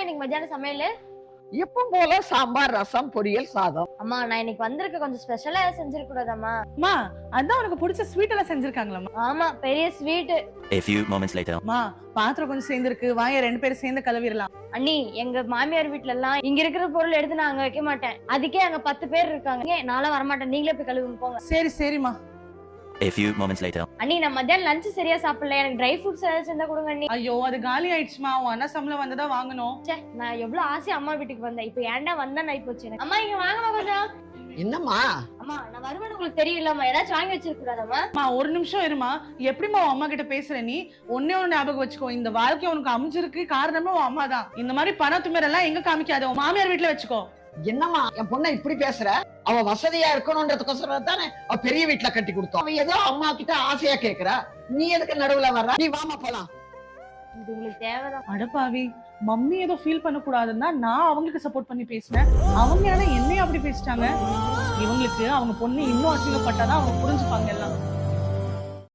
என்னம்மா இன்னைக்கு மத்தியானம் சமையல்? எப்பவும் போல சாம்பார் ரசம் பொரியல் சாதம். அம்மா நான் இன்னைக்கு வந்திருக்க கொஞ்சம் ஸ்பெஷலா செஞ்சிருக்க கூடாதாம்மா அம்மா அதான் உனக்கு பிடிச்ச ஸ்வீட் எல்லாம் செஞ்சிருக்காங்களா ஆமா பெரிய sweet A few moments later. அம்மா பாத்திரம் கொஞ்சம் சேர்ந்துருக்கு வாங்க ரெண்டு பேரும் சேர்ந்து கலவிடலாம் அண்ணி எங்க மாமியார் வீட்ல எல்லாம் இங்க இருக்கிற பொருள் எடுத்து நான் அங்க வைக்க மாட்டேன். அதுக்கே அங்க பத்து பேர் இருக்காங்க. ஏன் நான்லாம் வரமாட்டேன். நீங்களே போய் கழுவுங்க போங்க. சரி சரிம்மா. A few moments later. அண்ணி நான் மத்தியானம் லஞ்ச் சரியா சாப்பிடல. எனக்கு ட்ரை ஃப்ரூட்ஸ் ஏதாச்சும் இருந்தா கொடுங்க அண்ணி. ஐயோ அது காலி ஆயிடுச்சுமா? உன் அண்ணா சம்பளம் வந்ததா வாங்கணும். ச்சே, நான் எவ்வளவு ஆசையா அம்மா வீட்டுக்கு வந்தேன். இப்போ ஏன்டா வந்தா நான் போச்சு எனக்கு. அம்மா இங்க வாங்கம்மா கொஞ்சம். என்னம்மா? அம்மா நான் வருவேன் உங்களுக்கு தெரியலம்மா. ஏதாச்சும் வாங்கி வச்சிருக்க கூடாதம்மா அம்மா ஒரு நிமிஷம் இருமா. எப்படிம்மா உன் அம்மா கிட்ட பேசுற நீ? ஒன்னே ஒண்ணு ஞாபகம் வச்சுக்கோ. இந்த வாழ்க்கை உனக்கு அமைஞ்சிருக்கு. காரணமே உன் அம்மா தான் இந்த மாதிரி பணத்து எல்லாம் எங்க காமிக்காத? உன் மாமியார் வீட்டுல வச்சுக்கோ. என்னம்மா என் பொண்ணை இப்படி பேசுற? அவ வசதியா இருக்கணும்ன்றதுக்கோசரம் தானே அவ பெரிய வீட்டுல கட்டி கொடுத்தோம் அவ ஏதோ அம்மா கிட்ட ஆசையா கேக்குறா. நீ எதுக்கு நடுவுல வர்ற? நீ வாமா போலாம். இது உங்களுக்கு தேவைதான். அடப்பாவி மம்மி ஏதோ ஃபீல் பண்ண கூடாதுன்னா நான் அவங்களுக்கு சப்போர்ட் பண்ணி பேசினேன். அவங்க ஆனா என்னையும் அப்படி பேசிட்டாங்க? இவங்களுக்கு அவங்க பொண்ணு இன்னும் அசிங்கப்பட்டாதான் அவங்க புரிஞ்சுப்பாங்க எல்லாம்.